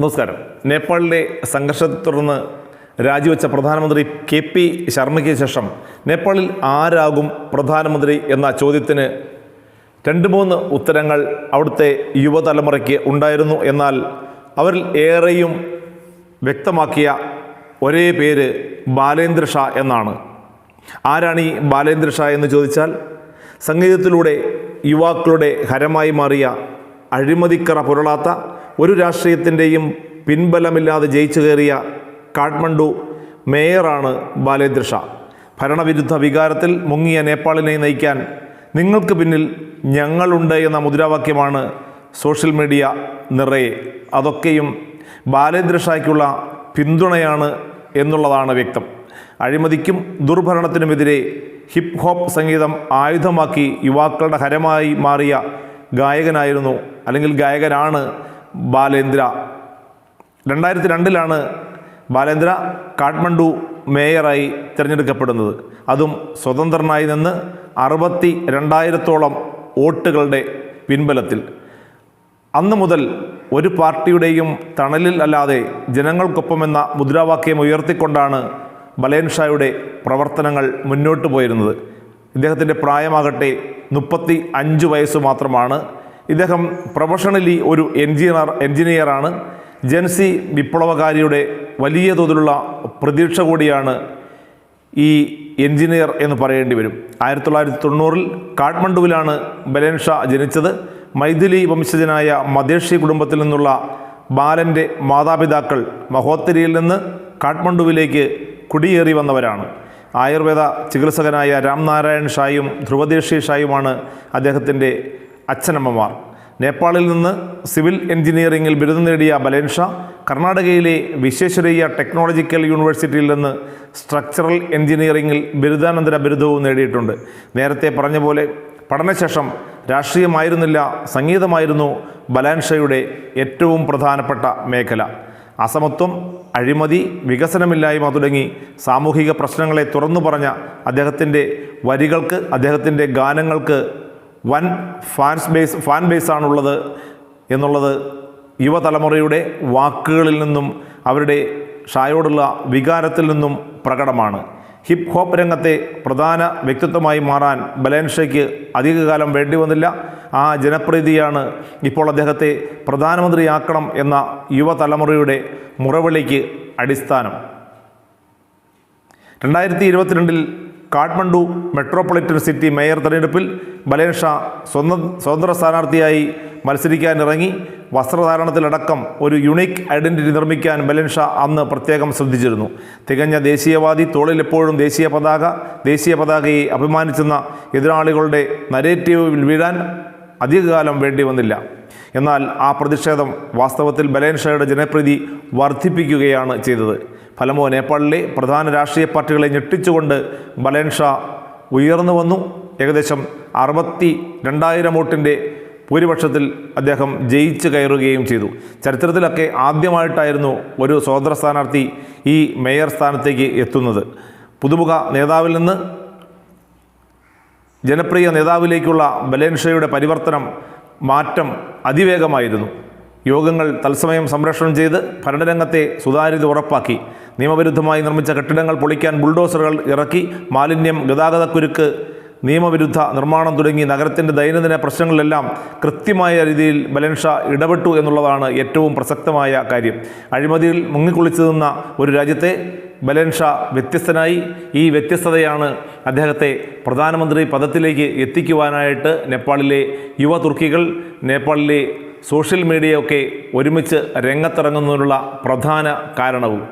നമസ്കാരം. നേപ്പാളിലെ സംഘർഷത്തെ തുടർന്ന് രാജിവെച്ച പ്രധാനമന്ത്രി കെ പി ശർമ്മയ്ക്ക് ശേഷം നേപ്പാളിൽ ആരാകും പ്രധാനമന്ത്രി എന്ന ചോദ്യത്തിന് രണ്ട് മൂന്ന് ഉത്തരങ്ങൾ അവിടുത്തെ യുവതലമുറയ്ക്ക് ഉണ്ടായിരുന്നു. എന്നാൽ അവരിൽ ഏറെയും വ്യക്തമാക്കിയ ഒരേ പേര് ബാലേന്ദ്ര ഷാ എന്നാണ്. ആരാണ് ഈ ബാലേന്ദ്ര ഷാ എന്ന് ചോദിച്ചാൽ സംഗീതത്തിലൂടെ യുവാക്കളുടെ ഹരമായി മാറിയ അഴിമതിക്കറ പുരളാത്ത ഒരു രാഷ്ട്രീയത്തിന്റെയും പിൻബലമില്ലാതെ ജയിച്ചു കയറിയ കാഠ്മണ്ഡു മേയറാണ് ബാലേന്ദ്ര ഷാ. ഭരണവിരുദ്ധ വികാരത്തിൽ മുങ്ങിയ നേപ്പാളിനെ നയിക്കാൻ നിങ്ങൾക്ക് പിന്നിൽ ഞങ്ങളുണ്ട് എന്ന മുദ്രാവാക്യമാണ് സോഷ്യൽ മീഡിയ നിറയെ. അതൊക്കെയും ബാലേന്ദ്ര ഷായ്ക്കുള്ള പിന്തുണയാണ് എന്നുള്ളതാണ് വ്യക്തം. അഴിമതിക്കും ദുർഭരണത്തിനുമെതിരെ ഹിപ്പ് ഹോപ്പ് സംഗീതം ആയുധമാക്കി യുവാക്കളുടെ ഹരമായി മാറിയ ഗായകനായിരുന്നു അല്ലെങ്കിൽ ഗായകനാണ് ബാലേന്ദ്ര. രണ്ടായിരത്തി രണ്ടിലാണ് ബാലേന്ദ്ര കാഠ്മണ്ഡു മേയറായി തിരഞ്ഞെടുക്കപ്പെടുന്നത്. അതും സ്വതന്ത്രനായി നിന്ന് അറുപത്തി രണ്ടായിരത്തോളം വോട്ടുകളുടെ പിൻബലത്തിൽ. അന്ന് മുതൽ ഒരു പാർട്ടിയുടെയും തണലിൽ അല്ലാതെ ജനങ്ങൾക്കൊപ്പമെന്ന മുദ്രാവാക്യം ഉയർത്തിക്കൊണ്ടാണ് ബലേൻ ഷായുടെ പ്രവർത്തനങ്ങൾ മുന്നോട്ട് പോയിരുന്നത്. ഇദ്ദേഹത്തിന്റെ പ്രായമാകട്ടെ മുപ്പത്തി അഞ്ച് വയസ്സ് മാത്രമാണ് ഇദ്ദേഹം പ്രൊഫഷണലി ഒരു എൻജിനീയർ എൻജിനീയറാണ്. ജൻസി വിപ്ലവകാരിയുടെ വലിയ തോതിലുള്ള പ്രതീക്ഷ കൂടിയാണ് ഈ എൻജിനീയർ എന്ന് പറയേണ്ടി വരും. ആയിരത്തി തൊള്ളായിരത്തി തൊണ്ണൂറിൽ കാഠ്മണ്ഡുവിലാണ് ബലേൻ ജനിച്ചത്. മൈഥിലി വംശജനായ മദേഷി കുടുംബത്തിൽ നിന്നുള്ള ബാലന്റെ മാതാപിതാക്കൾ മഹോത്തരിയിൽ നിന്ന് കാഠ്മണ്ഡുവിലേക്ക് കുടിയേറി വന്നവരാണ്. ആയുർവേദ ചികിത്സകനായ രാംനാരായൺ ഷായും ധ്രുവദേശി ഷായുമാണ് അദ്ദേഹത്തിന്റെ അച്ഛനമ്മമാർ. നേപ്പാളിൽ നിന്ന് സിവിൽ എഞ്ചിനീയറിംഗിൽ ബിരുദം നേടിയ ബലേൻഷ കർണാടകയിലെ വിശ്വേശ്വരയ്യ ടെക്നോളജിക്കൽ യൂണിവേഴ്സിറ്റിയിൽ നിന്ന് സ്ട്രക്ചറൽ എഞ്ചിനീയറിംഗിൽ ബിരുദാനന്തര ബിരുദവും നേടിയിട്ടുണ്ട്. നേരത്തെ പറഞ്ഞ പോലെ പഠനശേഷം രാഷ്ട്രീയമായിരുന്നില്ല സംഗീതമായിരുന്നു ബലാൻഷയുടെ ഏറ്റവും പ്രധാനപ്പെട്ട മേഖല. അസമത്വം അഴിമതി വികസനമില്ലായ്മ തുടങ്ങി സാമൂഹിക പ്രശ്നങ്ങളെ തുറന്നു പറഞ്ഞ അദ്ദേഹത്തിന്റെ വരികൾക്ക് അദ്ദേഹത്തിന്റെ ഗാനങ്ങൾക്ക് വൻ ഫാൻസ് ബേസ് ഫാൻ ബേസാണുള്ളത് എന്നുള്ളത് യുവതലമുറയുടെ വാക്കുകളിൽ നിന്നും അവരുടെ ഷായോടുള്ള വികാരത്തിൽ നിന്നും പ്രകടമാണ്. ഹിപ് ഹോപ്പ് രംഗത്തെ പ്രധാന വ്യക്തിത്വമായി മാറാൻ ബലേൻഷയ്ക്ക് അധികകാലം വേണ്ടി വന്നില്ല ആ ജനപ്രീതിയാണ് ഇപ്പോൾ അദ്ദേഹത്തെ പ്രധാനമന്ത്രിയാക്കണം എന്ന യുവതലമുറയുടെ മുറവിളിക്ക് അടിസ്ഥാനം. രണ്ടായിരത്തി ഇരുപത്തിരണ്ടിൽ കാഠ്മണ്ഡു മെട്രോപൊളിറ്റൻ സിറ്റി മേയർ തെരഞ്ഞെടുപ്പിൽ ബലേൻ ഷാ സ്വന്തം സ്വതന്ത്ര സ്ഥാനാർത്ഥിയായി മത്സരിക്കാനിറങ്ങി. വസ്ത്രധാരണത്തിലടക്കം ഒരു യുണീക്ക് ഐഡന്റിറ്റി നിർമ്മിക്കാൻ ബലേൻ ഷാ അന്ന് പ്രത്യേകം ശ്രദ്ധിച്ചിരുന്നു. തികഞ്ഞ ദേശീയവാദി തോളിലെപ്പോഴും ദേശീയ പതാക ദേശീയ പതാകയെ അഭിമാനിച്ചെന്ന എതിരാളികളുടെ നരേറ്റീവിൽ വീഴാൻ അധികകാലം വേണ്ടി വന്നില്ല. എന്നാൽ ആ പ്രതിഷേധം വാസ്തവത്തിൽ ബലേൻ ഷായുടെ ജനപ്രീതി വർദ്ധിപ്പിക്കുകയാണ് ചെയ്തത്. ഫലമോ നേപ്പാളിലെ പ്രധാന രാഷ്ട്രീയ പാർട്ടികളെ ഞെട്ടിച്ചുകൊണ്ട് ബലേൻ ഷാ ഉയർന്നു വന്നു. ഏകദേശം അറുപത്തി രണ്ടായിരം വോട്ടിന്റെ ഭൂരിപക്ഷത്തിൽ അദ്ദേഹം ജയിച്ച് കയറുകയും ചെയ്തു. ചരിത്രത്തിലൊക്കെ ആദ്യമായിട്ടായിരുന്നു ഒരു സ്വതന്ത്ര സ്ഥാനാർത്ഥി ഈ മേയർ സ്ഥാനത്തേക്ക് എത്തുന്നത്. പുതുമുഖ നേതാവിൽ നിന്ന് ജനപ്രിയ നേതാവിലേക്കുള്ള ബലേൻഷയുടെ പരിവർത്തനം മാറ്റം അതിവേഗമായിരുന്നു. യോഗങ്ങൾ തത്സമയം സംരക്ഷണം ചെയ്ത് ഭരണരംഗത്തെ സുതാര്യത ഉറപ്പാക്കി. നിയമവിരുദ്ധമായി നിർമ്മിച്ച കെട്ടിടങ്ങൾ പൊളിക്കാൻ ബുൾഡോസറുകൾ ഇറക്കി മാലിന്യം ഗതാഗതക്കുരുക്ക് നിയമവിരുദ്ധ നിർമ്മാണം തുടങ്ങി നഗരത്തിന്റെ ദൈനംദിന പ്രശ്നങ്ങളിലെല്ലാം കൃത്യമായ രീതിയിൽ ബലൻഷ ഇടപെട്ടു എന്നുള്ളതാണ് ഏറ്റവും പ്രസക്തമായ കാര്യം. അഴിമതിയിൽ മുങ്ങിക്കുളിച്ചു നിന്ന ഒരു രാജ്യത്തെ ബലൻഷ വ്യത്യസ്തനായി ഈ വ്യത്യസ്തതയാണ് അദ്ദേഹത്തെ പ്രധാനമന്ത്രി പദത്തിലേക്ക് എത്തിക്കുവാനായിട്ട് നേപ്പാളിലെ യുവ തുർക്കികൾ നേപ്പാളിലെ സോഷ്യൽ മീഡിയയൊക്കെ ഒരുമിച്ച് രംഗത്തിറങ്ങുന്നതിനുള്ള പ്രധാന കാരണവും.